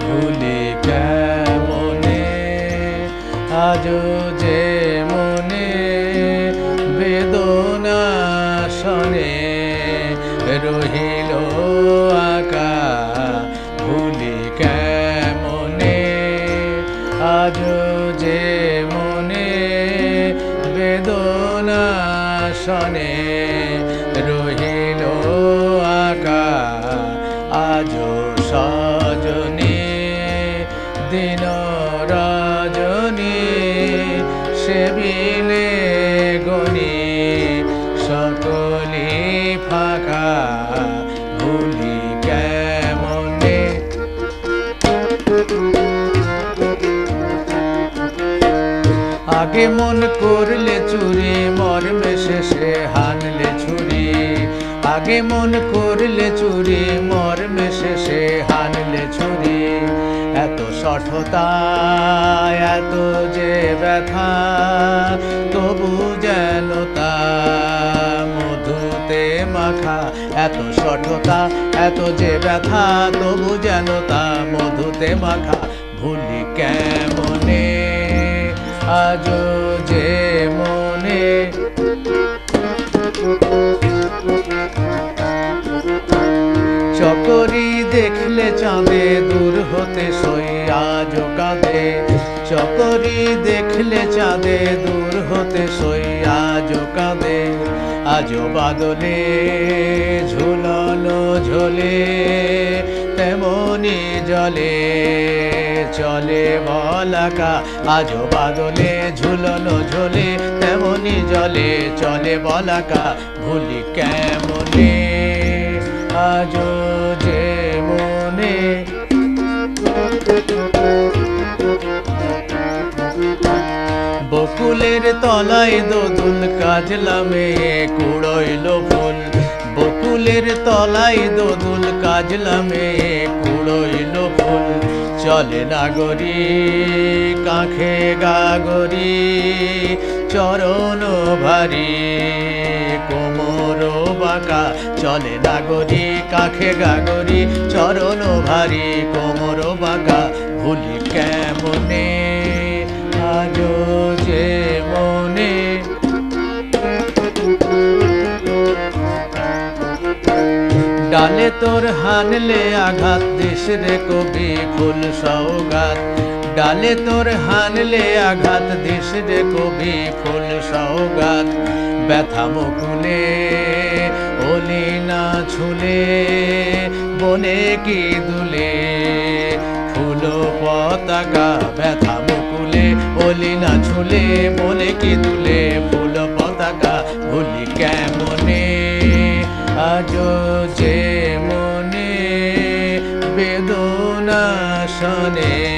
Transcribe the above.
ভুলি শনে রহিল আকা আজ সজনী দিন রজনী সেবিলে গণী সকলি ফাঁকা। আগে মন করলে চুরি, মর্মে শেষে হানলে ছুরি। আগে মন করলে চুরি, মর্মে শেষে হানলে ছুরি। এত সঠতা, এত যে ব্যথা, তবু যেন তা মধুতে মাখা। এত সঠতা, এত যে ব্যথা, তবু যেন তা মধুতে মাখা। ভুলি কেমনে আজও যে মনে। চকরি দেখলে চাঁদে দূর হতে সই, আজও কাঁদে। চকরি দেখলে চাঁদে দূর হতে সই, আজও কাঁদে। আজও বাদলে, ঝুললো ঝোলে। তেমনি জলে, চলে বলাকা, আজও বাদলে ঝুললো ঝোলে। তেমনি জলে, চলে বলাকা, ভুলি কেমনে? আজও যে মনে বকুলের তলায় দোদুল কাজলামে কুড়ইল। বকুলের তলায় দোদুল কাজলামে কুড়ইল ফুল। চলে নাগরি কাঁখে গাগরি চরণ ভারী, কোমর বাঁকা। চলে নাগরি কাঁখে গাগরি চরণ ভারী, কোমর বাঁকা। ভুলি ডালে তোর হানলে আঘাত, দেশ রে কবি ফুল সৌগাত ডালে তোর হানলে আঘাত, দেশ রে কবি ফুল সৌগাত ব্যথা মুকুলে ওলি না ছুলে, বনে কি দুলে? ফুল পতাকা ব্যথা মুকুলে ওলি না ছুলে, বনে কি দুলে? ফুল পতাকা, ভুলি কেমনে? আজও যে বেদনা শনে।